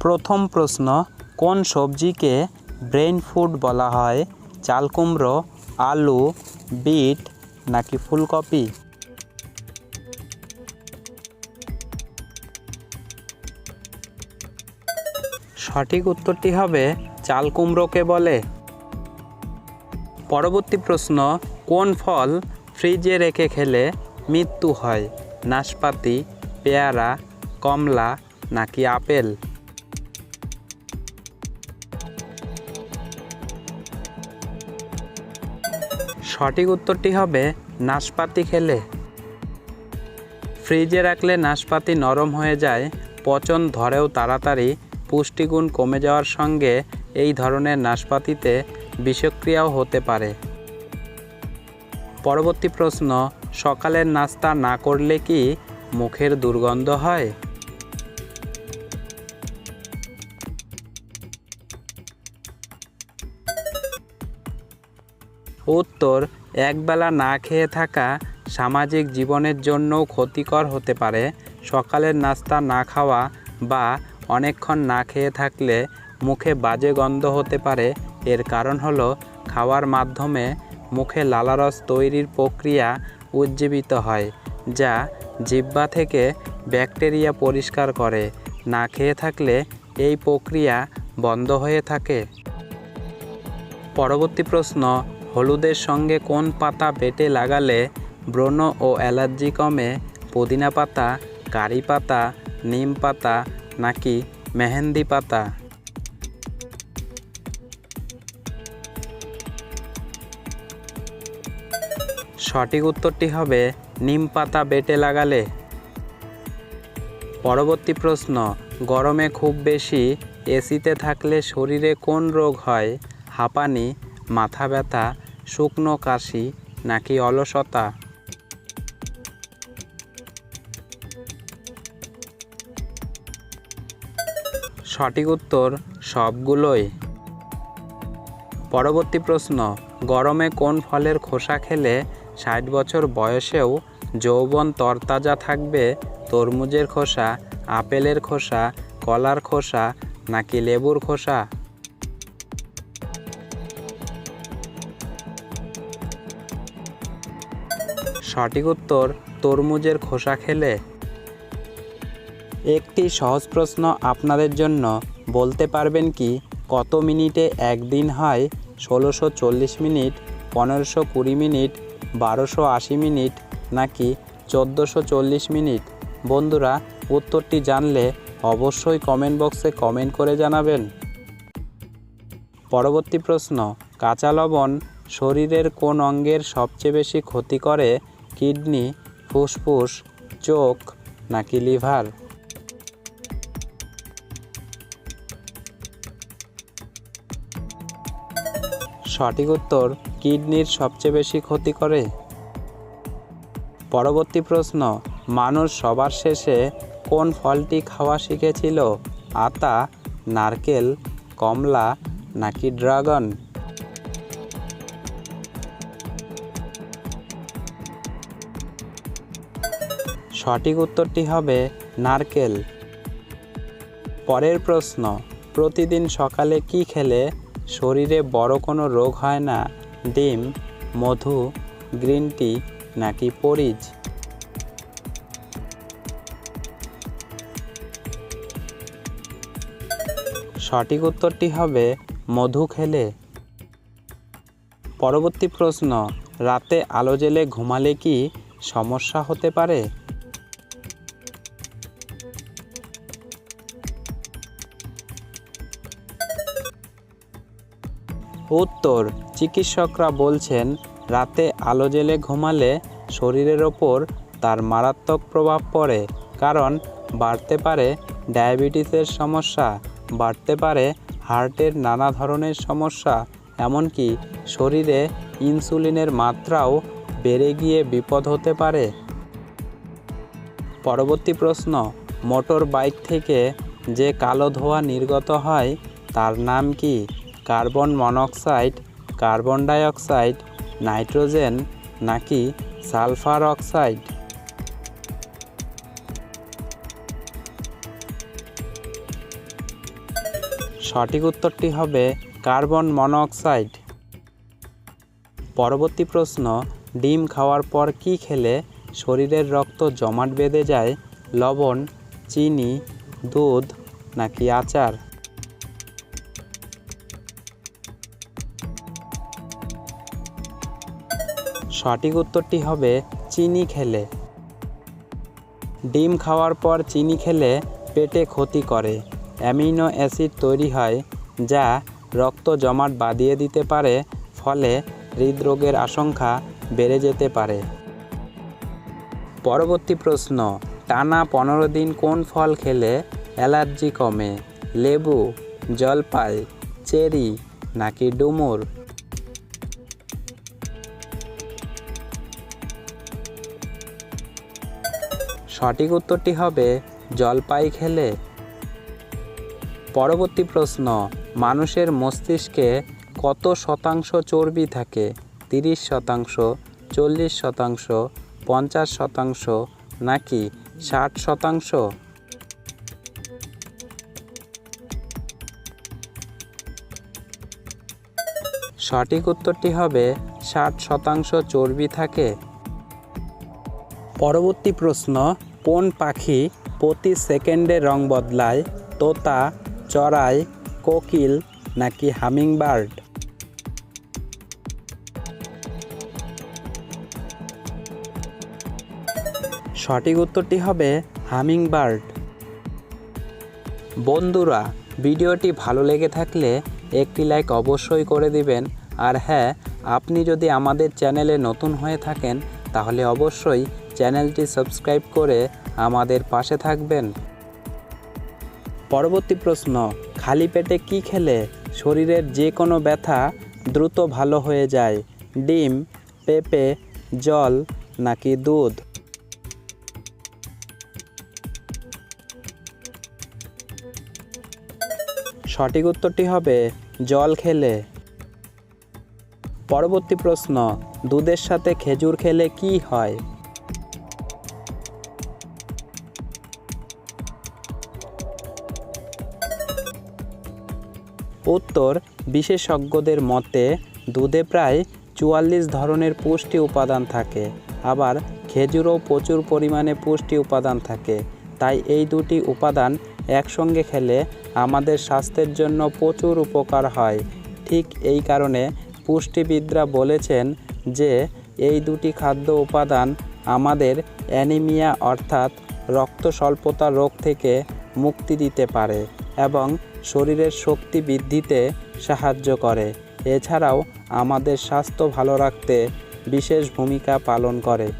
প্রথম প্রশ্ন, কোন সবজিকে ব্রেন ফুড বলা হয়? চাল কুমড়ো, আলু, বিট নাকি ফুলকপি? সঠিক উত্তরটি হবে, চাল কুমড়োকে বলে। পরবর্তী প্রশ্ন, কোন ফল ফ্রিজে রেখে খেলে মৃত্যু হয়? নাশপাতি, পেয়ারা, কমলা নাকি আপেল? সঠিক উত্তরটি হবে নাশপাতি খেলে। ফ্রিজে রাখলে নাশপাতি নরম হয়ে যায়, পচন ধরেও তাড়াতাড়ি, পুষ্টিগুণ কমে যাওয়ার সঙ্গে এই ধরনের নাশপাতিতে বিষক্রিয়াও হতে পারে। পরবর্তী প্রশ্ন, সকালের নাস্তা না করলে কি মুখের দুর্গন্ধ হয়? উত্তর একবেলা না খেয়ে থাকা সামাজিক জীবনের জন্যও ক্ষতিকর হতে পারে। সকালের নাস্তা না খাওয়া বা অনেকক্ষণ না খেয়ে থাকলে মুখে বাজে গন্ধ হতে পারে। এর কারণ হলো খাওয়ার মাধ্যমে মুখে লালারস তৈরির প্রক্রিয়া উজ্জীবিত হয়, যা জিব্বা থেকে ব্যাকটেরিয়া পরিষ্কার করে। না খেয়ে থাকলে এই প্রক্রিয়া বন্ধ হয়ে থাকে। পরবর্তী প্রশ্ন হলুদের সঙ্গে কোন পাতা বেটে লাগালে ব্রণ ও অ্যালার্জি কমে? পুদিনা পাতা, কারি পাতা, নিম পাতা নাকি মেহেন্দি পাতা? সঠিক উত্তরটি হবে নিম পাতা বেটে লাগালে। পরবর্তী প্রশ্ন, গরমে খুব বেশি এসিতে থাকলে শরীরে কোন রোগ হয়? হাঁপানি মাথা ব্যথা, শুকনো কাশি, নাকি অলসতা? সঠিক উত্তর, সবগুলোই। পরবর্তী প্রশ্ন, গরমে কোন ফলের খোসা খেলে ষাট বছর বয়সেও যৌবন তরতাজা থাকবে? তরমুজের খোসা, আপেলের খোসা, কলার খোসা, নাকি লেবুর খোসা? সঠিক উত্তর তরমুজের খোসা খেলে? একটি সহজ প্রশ্ন আপনাদের জন্য। বলতে পারবেন কি, কত মিনিটে একদিন হয়? ষোলোশো চল্লিশ মিনিট, পনেরোশো কুড়ি মিনিট, বারোশো আশি মিনিট, নাকি চোদ্দোশো চল্লিশ মিনিট? বন্ধুরা, উত্তরটি জানলে অবশ্যই কমেন্ট বক্সে কমেন্ট করে জানাবেন। পরবর্তী প্রশ্ন, কাঁচা লবণ শরীরের কোন অঙ্গের সবচেয়ে বেশি ক্ষতি করে? কিডনি, ফুসফুস, চোখ নাকি লিভার? সঠিক উত্তর, কিডনির সবচেয়ে বেশি ক্ষতি করে। পরবর্তী প্রশ্ন, মানুষ সবার শেষে কোন ফলটি খাওয়া শিখেছিল? আতা, নারকেল, কমলা নাকি ড্রাগন? সঠিক উত্তরটি হবে নারকেল। পরের প্রশ্ন, প্রতিদিন সকালে কি খেলে শরীরে বড় কোনো রোগ হয় না, ডিম, মধু, গ্রিন টি নাকি পরিজ সঠিক উত্তরটি হবে মধু খেলে। পরবর্তী প্রশ্ন, রাতে আলো জেলে ঘুমালে কি সমস্যা হতে পারে? উত্তর, চিকিৎসকরা বলছেন, রাতে আলো জেলে ঘুমালে শরীরের ওপর তার মারাত্মক প্রভাব পড়ে, কারণ বাড়তে পারে ডায়াবেটিসের সমস্যা, বাড়তে পারে হার্টের নানা ধরনের সমস্যা, এমনকি শরীরে ইনসুলিনের মাত্রাও বেড়ে গিয়ে বিপদ হতে পারে। পরবর্তী প্রশ্ন মোটর বাইক থেকে যে কালো ধোঁয়া নির্গত হয়, তার নাম কি? Carbon monoxide, carbon dioxide, nitrogen নাকি সালফার অক্সাইড? সঠিক উত্তরটি হবে কার্বন মনোক্সাইড। পরবর্তী প্রশ্ন, ডিম খাওয়ার পর কি খেলে শরীরের রক্ত জমাট বেঁধে যায়? লবণ, চিনি, দুধ নাকি আচার? সঠিক উত্তরটি হবে চিনি খেলে। ডিম খাওয়ার পর চিনি খেলে পেটে ক্ষতি করে। অ্যামিনো অ্যাসিড তৈরি হয়, যা রক্ত জমাট বাঁধিয়ে দিতে পারে, ফলে হৃদরোগের আশঙ্কা বেড়ে যেতে পারে। পরবর্তী প্রশ্ন, টানা পনেরো দিন কোন ফল খেলে অ্যালার্জি কমে? লেবু, জলপাই, চেরি, নাকি ডুমুর? সঠিক উত্তরটি হবে জলপাই খেলে। পরবর্তী প্রশ্ন, মানুষের মস্তিষ্কে কত শতাংশ চর্বি থাকে? তিরিশ শতাংশ, চল্লিশ শতাংশ, পঞ্চাশ শতাংশ, নাকি ষাট শতাংশ? সঠিক উত্তরটি হবে ষাট শতাংশ চর্বি থাকে। পরবর্তী প্রশ্ন কোন পাখি প্রতি সেকেন্ডে রং বদলায়? তোতা, চড়াই, কোকিল নাকি হামিংবার্ড? সঠিক উত্তরটি হবে হামিংবার্ড। বন্ধুরা, ভিডিওটি ভালো লেগে থাকলে একটি লাইক অবশ্যই করে দিবেন। আর হ্যাঁ আপনি যদি আমাদের চ্যানেলে নতুন হয়ে থাকেন, তাহলে অবশ্যই চ্যানেলটি সাবস্ক্রাইব করে আমাদের পাশে থাকবেন। পরবর্তী প্রশ্ন, খালি পেটে কি খেলে শরীরের যে কোনো ব্যথা দ্রুত ভালো হয়ে যায়, ডিম, পেঁপে, জল নাকি দুধ? সঠিক উত্তরটি হবে, জল খেলে। পরবর্তী প্রশ্ন, দুধের সাথে খেজুর খেলে কি হয়? উত্তর, বিশেষজ্ঞদের মতে, দুধে প্রায় চুয়াল্লিশ ধরনের পুষ্টি উপাদান থাকে। আবার খেজুরও প্রচুর পরিমাণে পুষ্টি উপাদান থাকে। তাই এই দুটি উপাদান একসঙ্গে খেলে আমাদের স্বাস্থ্যের জন্য প্রচুর উপকার হয়। ঠিক এই কারণে পুষ্টিবিদরা বলেছেন যে, এই দুটি খাদ্য উপাদান আমাদের অ্যানিমিয়া অর্থাৎ রক্ত স্বল্পতা রোগ থেকে মুক্তি দিতে পারে এবং শরীরের শক্তি বৃদ্ধিতে সাহায্য করে। এছাড়াও আমাদের স্বাস্থ্য ভালো রাখতে বিশেষ ভূমিকা পালন করে।